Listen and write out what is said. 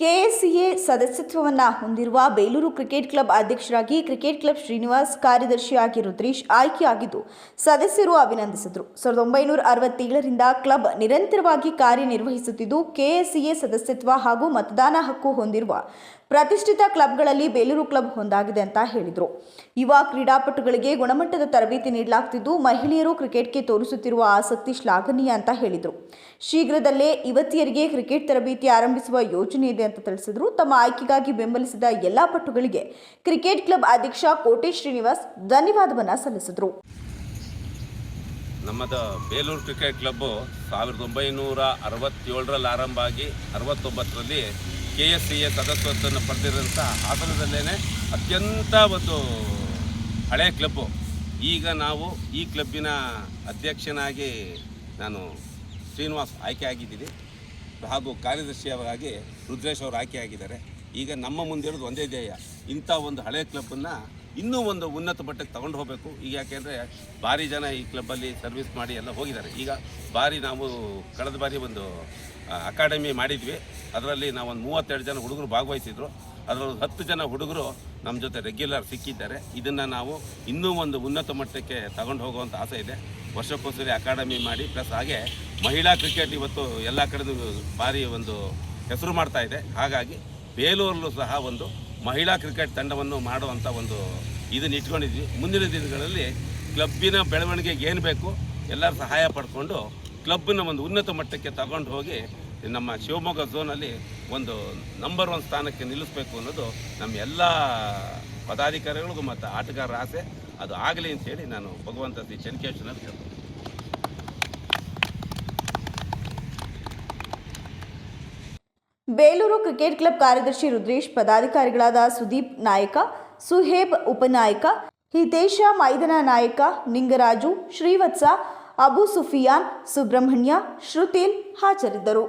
KSCA ಸದಸ್ಯತ್ವವನ್ನು ಹೊಂದಿರುವ Belur cricket club ಅಧ್ಯಕ್ಷರಾಗಿ ಕ್ರಿಕೆಟ್ ಕ್ಲಬ್ ಶ್ರೀನಿವಾಸ್ ಕಾರ್ಯದರ್ಶಿಯಾಗಿ ರುದ್ರೀಶ್ ಆಯ್ಕೆಯಾಗಿದ್ದು, ಸದಸ್ಯರು ಅಭಿನಂದಿಸಿದರು. ಸಾವಿರದ ಒಂಬೈನೂರ ಅರವತ್ತೇಳರಿಂದ ಕ್ಲಬ್ ನಿರಂತರವಾಗಿ ಕಾರ್ಯನಿರ್ವಹಿಸುತ್ತಿದ್ದು, ಕೆಎಸ್ಸಿಎ ಸದಸ್ಯತ್ವ ಹಾಗೂ ಮತದಾನ ಹಕ್ಕು ಹೊಂದಿರುವ ಪ್ರತಿಷ್ಠಿತ ಕ್ಲಬ್ಗಳಲ್ಲಿ ಬೇಲೂರು ಕ್ಲಬ್ ಒಂದಾಗಿದೆ ಅಂತ ಹೇಳಿದರು. ಯುವ ಕ್ರೀಡಾಪಟುಗಳಿಗೆ ಗುಣಮಟ್ಟದ ತರಬೇತಿ ನೀಡಲಾಗ್ತಿದ್ದು, ಮಹಿಳೆಯರು ಕ್ರಿಕೆಟ್ಗೆ ತೋರಿಸುತ್ತಿರುವ ಆಸಕ್ತಿ ಶ್ಲಾಘನೀಯ ಅಂತ ಹೇಳಿದರು. ಶೀಘ್ರದಲ್ಲೇ ಯುವತಿಯರಿಗೆ ಕ್ರಿಕೆಟ್ ತರಬೇತಿ ಆರಂಭಿಸುವ ಯೋಜನೆ ಇದೆ ಅಂತ ತಿಳಿಸಿದರು. ತಮ್ಮ ಆಯ್ಕೆಗಾಗಿ ಬೆಂಬಲಿಸಿದ ಎಲ್ಲ ಪಟುಗಳಿಗೆ ಕ್ರಿಕೆಟ್ ಕ್ಲಬ್ ಅಧ್ಯಕ್ಷ ಕೋಟೆ ಶ್ರೀನಿವಾಸ್ ಧನ್ಯವಾದವನ್ನು ಸಲ್ಲಿಸಿದರು. ನಮ್ಮದು ಬೇಲೂರು ಕ್ರಿಕೆಟ್ ಕ್ಲಬ್ ಸಾವಿರದ ಒಂಬೈನೂರ ಅರವತ್ತೇಳರಲ್ಲಿ ಆರಂಭ ಆಗಿ ಅರವತ್ತೊಂಬತ್ತರಲ್ಲಿ ಕೆ ಎಸ್ ಸಿ ಎ ಸದಸ್ಯತ್ವವನ್ನು ಪಡೆದಿರೋಂಥ ಹಾಸನದಲ್ಲೇ ಅತ್ಯಂತ ಒಂದು ಹಳೆಯ ಕ್ಲಬ್ಬು. ಈಗ ನಾವು ಈ ಕ್ಲಬ್ಬಿನ ಅಧ್ಯಕ್ಷನಾಗಿ ನಾನು ಶ್ರೀನಿವಾಸ್ ಆಯ್ಕೆ ಆಗಿದ್ದೀನಿ. ಹಾಗೂ ಕಾರ್ಯದರ್ಶಿಯವರಾಗಿ ರುದ್ರೇಶ್ ಅವರು ಆಯ್ಕೆ ಆಗಿದ್ದಾರೆ. ಈಗ ನಮ್ಮ ಮುಂದೆ ಇರೋದು ಒಂದೇ ಧ್ಯೇಯ. ಇಂಥ ಒಂದು ಹಳೆಯ ಕ್ಲಬ್ಬನ್ನು ಇನ್ನೂ ಒಂದು ಉನ್ನತ ಮಟ್ಟಕ್ಕೆ ತಗೊಂಡು ಹೋಗಬೇಕು. ಈಗ ಯಾಕೆಂದರೆ ಭಾರಿ ಜನ ಈ ಕ್ಲಬ್ಬಲ್ಲಿ ಸರ್ವಿಸ್ ಮಾಡಿ ಎಲ್ಲ ಹೋಗಿದ್ದಾರೆ. ಈಗ ಭಾರಿ ನಾವು ಕಳೆದ ಬಾರಿ ಒಂದು ಅಕಾಡೆಮಿ ಮಾಡಿದ್ವಿ. ಅದರಲ್ಲಿ ನಾವು ಒಂದು ಮೂವತ್ತೆರಡು ಜನ ಹುಡುಗರು ಭಾಗವಹಿಸಿದ್ರು. ಅದರಲ್ಲಿ ಹತ್ತು ಜನ ಹುಡುಗರು ನಮ್ಮ ಜೊತೆ ರೆಗ್ಯುಲರ್ ಸಿಕ್ಕಿದ್ದಾರೆ. ಇದನ್ನು ನಾವು ಇನ್ನೂ ಒಂದು ಉನ್ನತ ಮಟ್ಟಕ್ಕೆ ತಗೊಂಡು ಹೋಗುವಂಥ ಆಸೆ ಇದೆ. ವರ್ಷಕ್ಕೊಂದ್ಸರಿ ಅಕಾಡೆಮಿ ಮಾಡಿ ಪ್ಲಸ್ ಹಾಗೆ ಮಹಿಳಾ ಕ್ರಿಕೆಟ್ ಇವತ್ತು ಎಲ್ಲ ಕಡೆದು ಭಾರಿ ಒಂದು ಹೆಸರು ಮಾಡ್ತಾ ಇದೆ. ಹಾಗಾಗಿ ಬೇಲೂರಲ್ಲೂ ಸಹ ಒಂದು ಮಹಿಳಾ ಕ್ರಿಕೆಟ್ ತಂಡವನ್ನು ಮಾಡುವಂಥ ಒಂದು ಇದನ್ನು ಇಟ್ಕೊಂಡಿದ್ವಿ. ಮುಂದಿನ ದಿನಗಳಲ್ಲಿ ಕ್ಲಬ್ಬಿನ ಬೆಳವಣಿಗೆಗೆ ಏನು ಬೇಕು ಎಲ್ಲರೂ ಸಹಾಯ ಪಡ್ಕೊಂಡು ಕ್ಲಬ್ನ ಒಂದು ಉನ್ನತ ಮಟ್ಟಕ್ಕೆ ತಗೊಂಡು ಹೋಗಿ ನಮ್ಮ ಶಿವಮೊಗ್ಗ ಝೋನಲ್ಲಿ ಒಂದು ನಂಬರ್ ಒನ್ ಸ್ಥಾನಕ್ಕೆ ನಿಲ್ಲಿಸಬೇಕು ಅನ್ನೋದು ನಮ್ಮ ಎಲ್ಲ ಪದಾಧಿಕಾರಿಗಳಿಗೂ ಮತ್ತು ಆಟಗಾರರ ಆಸೆ. ಅದು ಆಗಲಿ ಅಂತೇಳಿ ನಾನು ಭಗವಂತ ಶ್ರೀ ಚನ್ಕೇಶ್ವರ ಕೇಳ್ತೀನಿ. ಬೇಲೂರು ಕ್ರಿಕೆಟ್ ಕ್ಲಬ್ ಕಾರ್ಯದರ್ಶಿ ರುದ್ರೇಶ್, ಪದಾಧಿಕಾರಿಗಳಾದ ಸುದೀಪ್ ನಾಯಕ, ಸುಹೇಬ್ ಉಪನಾಯಕ, ಹಿತೇಶ ಮೈದನ ನಾಯಕ, ನಿಂಗರಾಜು, ಶ್ರೀವತ್ಸ, ಅಬು ಸುಫಿಯಾನ್, ಸುಬ್ರಹ್ಮಣ್ಯ ಶ್ರುತಿಲ್ ಹಾಜರಿದ್ದರು.